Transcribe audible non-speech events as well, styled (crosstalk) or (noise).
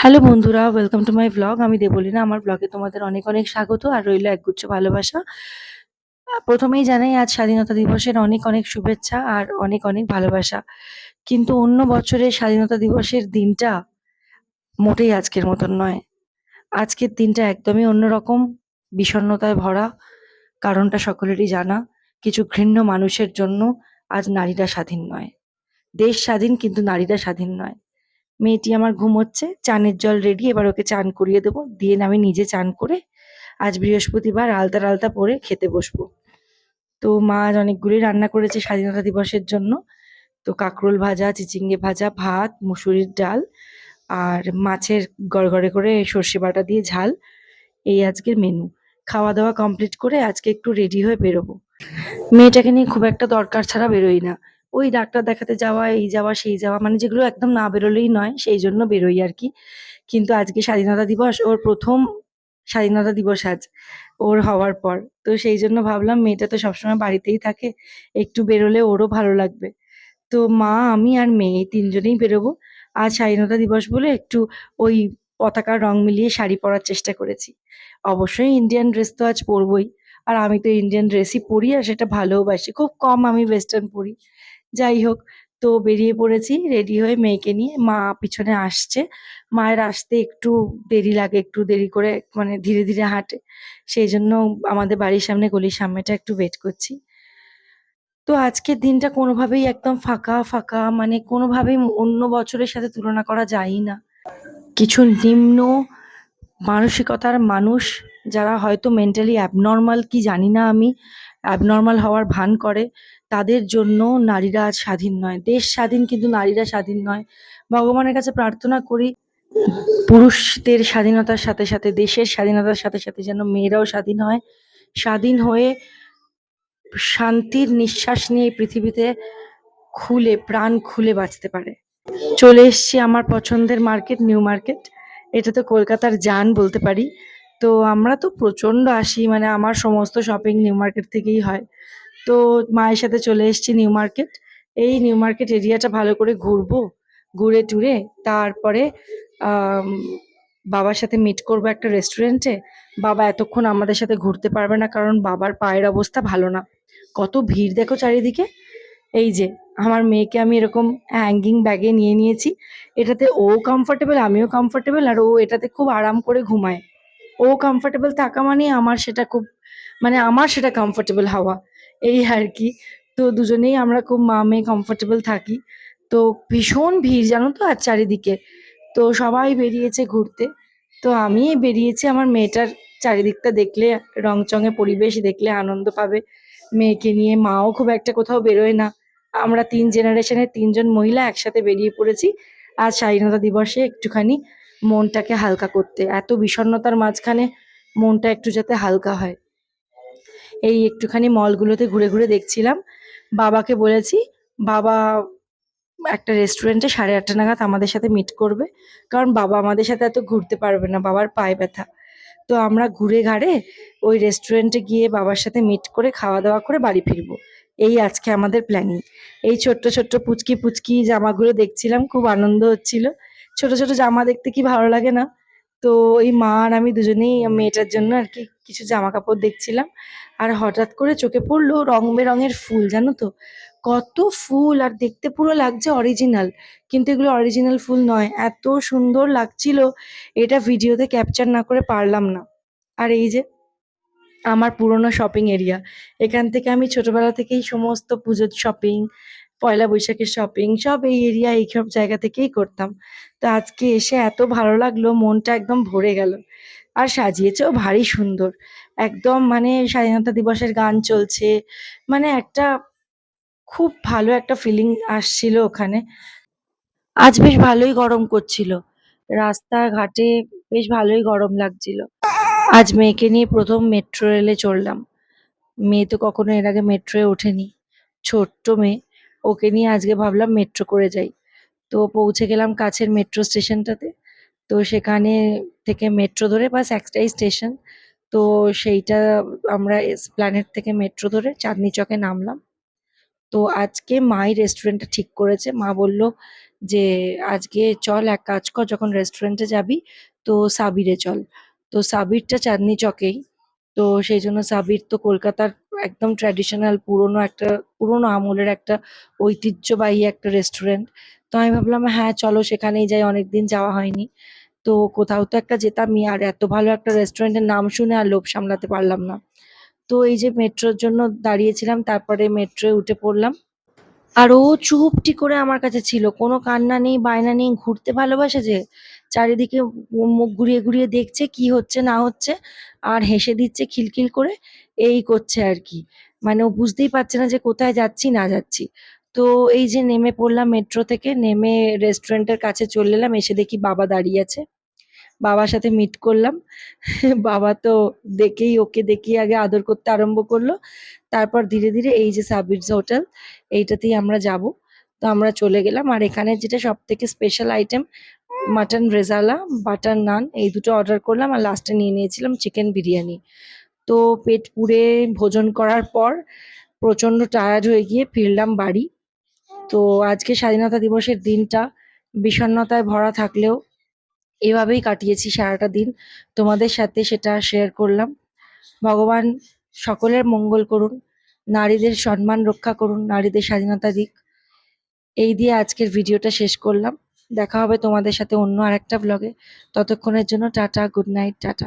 Hello বন্ধুরা welcome to my blog আমি দেবলিনা, আমার ব্লগে তোমাদের অনেক অনেক স্বাগত আর রইল একগুচ্ছ ভালোবাসা। প্রথমেই জানাই, আজ স্বাধীনতা দিবসের অনেক অনেক শুভেচ্ছা আর অনেক অনেক ভালোবাসা। কিন্তু অন্য বছরের স্বাধীনতা দিবসের দিনটা মোটেই আজকের মতন নয়। আজকের দিনটা একদমই অন্যরকম, বিষণ্ণতায় ভরা, কারণটা সকলেরই জানা, কিছু ঘৃণ্য মানুষের জন্য আজ নারীরা স্বাধীন নয়। দেশ স্বাধীন, কিন্তু নারীরা স্বাধীন নয়। মেয়েটি আমার ঘুমোচ্ছে, চানের জল রেডি এবার ওকে চান করিয়ে দেবো। দিয়ে আমি নিজে চান করে আজ বৃহস্পতিবার আলতা আলতা পরে খেতে বসবো। তো মা আজ অনেকগুলোই রান্না করেছে স্বাধীনতা দিবসের জন্য। তো কাঁকরোল ভাজা, চিচিঙ্গে ভাজা, ভাত, মুসুরির ডাল আর মাছের গড়গড়ে করে সর্ষে বাটা দিয়ে ঝাল। এই আজকের মেনু খাওয়া দাওয়া কমপ্লিট করে আজকে একটু রেডি হয়ে বেরোবো। মেয়েটাকে নিয়ে খুব একটা দরকার ছাড়া বেরোই না। ওই ডাক্তার দেখাতে যাওয়া, এই যাওয়া, সেই যাওয়া মানে যেগুলো একদম না বেরোলেই নয়, সেই জন্য বেরোই আর কি। কিন্তু আজকে স্বাধীনতা দিবস, ওর প্রথম স্বাধীনতা দিবস আজ, ওর হওয়ার পর। তো সেই জন্য ভাবলাম মেয়েটা তো সবসময় বাড়িতেই থাকে, একটু বেরোলে ওরও ভালো লাগবে। তো মা, আমি আর মেয়ে তিনজনেই বেরোবো। আজ স্বাধীনতা দিবস বলে একটু ওই পতাকার রং মিলিয়ে শাড়ি পরার চেষ্টা করেছি। অবশ্যই ইন্ডিয়ান ড্রেস তো আজ পরবই। আর আমি তো ইন্ডিয়ান ড্রেসই পরি আর সেটা ভালোবাসি খুব কম আমি ওয়েস্টার্ন পরি। যাই হোক, তো বেরিয়ে পড়েছি রেডি হয়ে মেয়েকে নিয়ে। মা পিছনে আসছে। মায়ের আসতে একটু দেরি লাগে, একটু দেরি করে মানে ধীরে ধীরে হাঁটে। সেই জন্য আমাদের বাড়ির সামনে গলির সামনেটা একটু ওয়েট করছি। তো আজকের দিনটা কোনোভাবেই একদম ফাঁকা ফাঁকা মানে কোনোভাবেই অন্য বছরের সাথে তুলনা করা যায়ই না। কিছু নিম্ন মানসিকতার মানুষ যারা হয়তো মেন্টালি অ্যাবনর্মাল কি জানি না আমি অ্যাবনর্মাল হওয়ার ভান করে তাদের জন্য নারীরা স্বাধীন নয়। দেশ স্বাধীন কিন্তু নারীরা স্বাধীন নয়। ভগবানের কাছে প্রার্থনা করি, পুরুষদের স্বাধীনতার সাথে সাথে, দেশের স্বাধীনতার সাথে সাথে যেন মেয়েরাও স্বাধীন হয়। স্বাধীন হয়ে শান্তির নিঃশ্বাস নিয়ে পৃথিবীতে খুলে, প্রাণ খুলে বাঁচতে পারে। চলে এসছি আমার পছন্দের মার্কেট, নিউ মার্কেট। এটা তো কলকাতার যান বলতে পারি। তো আমরা তো প্রচণ্ড আসি মানে আমার সমস্ত শপিং নিউ মার্কেট থেকেই হয়। তো মায়ের সাথে চলে এসেছি নিউ মার্কেট। এই নিউ মার্কেট এরিয়াটা ভালো করে ঘুরবো, ঘুরে টুরে, তারপরে বাবার সাথে মিট করব একটা রেস্টুরেন্টে বাবা এতক্ষণ আমাদের সাথে ঘুরতে পারবে না, কারণ বাবার পায়ের অবস্থা ভালো না। কত ভিড় দেখো চারিদিকে। এই যে, আমার মেয়েকে আমি এরকম হ্যাঙ্গিং ব্যাগে নিয়ে নিয়েছি। এটাতে ও কমফোর্টেবল আমিও কমফোর্টেবল আর ও এটাতে খুব আরাম করে ঘুমায়। ও কমফোর্টেবল থাকা মানে আমার সেটা খুব মানে আমার সেটা কমফোর্টেবল হওয়া। এই আর কি। তো দুজনেই আমরা খুব মা মেয়ে কমফোর্টেবল থাকি। তো ভীষণ ভিড়, জানো তো, আর চারিদিকে। তো সবাই বেরিয়েছে ঘুরতে। তো আমি বেরিয়েছি আমার মেয়েটার চারিদিকটা দেখলে, রংচঙে পরিবেশ দেখলে আনন্দ পাবে। মেয়েকে নিয়ে মাও খুব একটা কোথাও বেরোয় না। আমরা তিন জেনারেশনের তিনজন মহিলা একসাথে বেরিয়ে পড়েছি। আর স্বাধীনতা দিবসে একটুখানি মনটাকে হালকা করতে। এত বিষণ্ণতার মাঝখানে মনটা একটু যাতে হালকা হয়। এই একটুখানি মলগুলোতে ঘুরে ঘুরে দেখছিলাম। বাবাকে বলেছি, বাবা, একটা রেস্টুরেন্টে সাড়ে আটটা নাগাদ আমাদের সাথে মিট করবে। কারণ বাবা আমাদের সাথে এত ঘুরতে পারবে না, বাবার পায়ে ব্যথা। তো আমরা ঘুরে ঘাড়ে ওই রেস্টুরেন্টে গিয়ে বাবার সাথে মিট করে খাওয়া দাওয়া করে বাড়ি ফিরবো। এই আজকে আমাদের প্ল্যানিং এই ছোট্ট ছোট্ট পুচকি পুচকি জামাগুলো দেখছিলাম, খুব আনন্দ হচ্ছিল। ছোট ছোট জামা দেখতে কি ভালো লাগে না? তো ওই মা আর আমি দুজনেই মেয়েটার জন্য আর কি কিছু জামা কাপড় দেখছিলাম আর হঠাৎ করে চোখে পড়ল রং বেরঙের ফুল, জানো তো? কত ফুল আর দেখতে পুরো লাগছে অরিজিনাল কিন্তু এগুলো অরিজিনাল ফুল নয়, এত সুন্দর লাগছিল। এটা ভিডিওতে ক্যাপচার না করে পারলাম না। আর এই যে, আমার পুরনো শপিং এরিয়া এখান থেকে আমি ছোটবেলা থেকেই সমস্ত পুজোর শপিং পয়লা বৈশাখের শপিং সব এই এরিয়া এইসব জায়গা থেকেই করতাম। তো আজকে এসে এত ভালো লাগল, মনটা একদম ভরে গেল। আর সাজিয়েছেও ভারী সুন্দর। একদম মানে স্বাধীনতা দিবসের গান চলছে। মানে একটা খুব ভালো একটা ফিলিং আসছিল ওখানে। আজ বেশ ভালোই গরম করছিল। রাস্তাঘাটে বেশ ভালোই গরম লাগছিল। আজ মেয়েকে নিয়ে প্রথম মেট্রো রেলে চড়লাম। মেয়ে তো কখনো এর আগে মেট্রোয় ওঠেনি। ছোট্ট মেয়ে। ওকে নিয়ে আজকে ভাবলাম মেট্রো করে যাই। তো পৌঁছে গেলাম কাছের মেট্রো স্টেশনটাতে তো সেখানে থেকে মেট্রো ধরে বাস একটাই স্টেশন তো সেইটা আমরা এসপ্ল্যানেড থেকে মেট্রো ধরে চাঁদনি চকে নামলাম। তো আজকে মাই রেস্টুরেন্টটা ঠিক করেছে। মা বলল যে, আজকে চল এক কাজ কর, যখন রেস্টুরেন্টে যাবি, তো সাবিরে চল। তো সাবিরটা চাঁদনি চকেই। তো সেই জন্য সাবির তো কলকাতার একদম ট্র্যাডিশনাল পুরনো একটা, পুরনো আমলের একটা ঐতিহ্যবাহী একটা রেস্টুরেন্ট তো আমি ভাবলাম হ্যাঁ চলো সেখানেই যাই। অনেকদিন যাওয়া হয়নি। তো কোথাও তো একটা যেতামই, আর এত ভালো একটা রেস্টুরেন্টের নাম শুনে আর লোভ সামলাতে পারলাম না। তো এই যে মেট্রোর জন্য দাঁড়িয়েছিলাম, তারপরে মেট্রোয় উঠে পড়লাম। আর ও চুপটি করে আমার কাছে ছিল। কোনো কান্না নেই, বায়না নেই, ঘুরতে ভালোবাসে যে? চারিদিকে মুখ ঘুরিয়ে ঘুরিয়ে দেখছে কি হচ্ছে, না হচ্ছে, আর হেসে দিচ্ছে খিলখিল করে, এই করছে আর কি। মানে ও বুঝতেই পারছে না যে কোথায় যাচ্ছি, না যাচ্ছি। তো এই যে নেমে পড়লাম মেট্রো থেকে, নেমে রেস্টুরেন্টের কাছে চলে এলাম, এসে দেখি বাবা দাঁড়িয়ে আছে। বাবার সাথে মিট করলাম। (laughs) বাবা তো দেখেই, ওকে দেখিয়ে আগে আদর করতে আরম্ভ করল। তারপর ধীরে ধীরে এই যে সাবিরস হোটেল এইটাতেই আমরা যাব। তো আমরা চলে গেলাম। আর এখানে যেটা সব থেকে special item mutton rezala butter naan এই দুটো অর্ডার করলাম। আর লাস্টে নিয়ে নিয়েছিলাম চিকেন বিরিয়ানি। তো পেট পুড়ে ভোজন করার পর প্রচণ্ড টায়ার্ড হয়ে গিয়ে ফিরলাম বাড়ি। তো আজকে স্বাধীনতা দিবসের দিনটা বিষণ্ণতায় ভরা থাকলেও এভাবেই কাটিয়েছি সারাটা দিন। তোমাদের সাথে সেটা শেয়ার করলাম। ভগবান সকলের মঙ্গল করুন, নারীদের সম্মান রক্ষা করুন, নারীদের স্বাধীনতা দিক। এই দিয়ে আজকের ভিডিওটা শেষ করলাম। দেখা হবে তোমাদের সাথে অন্য আরেকটা ব্লগে ততক্ষণের জন্য টাটা গুড নাইট টাটা।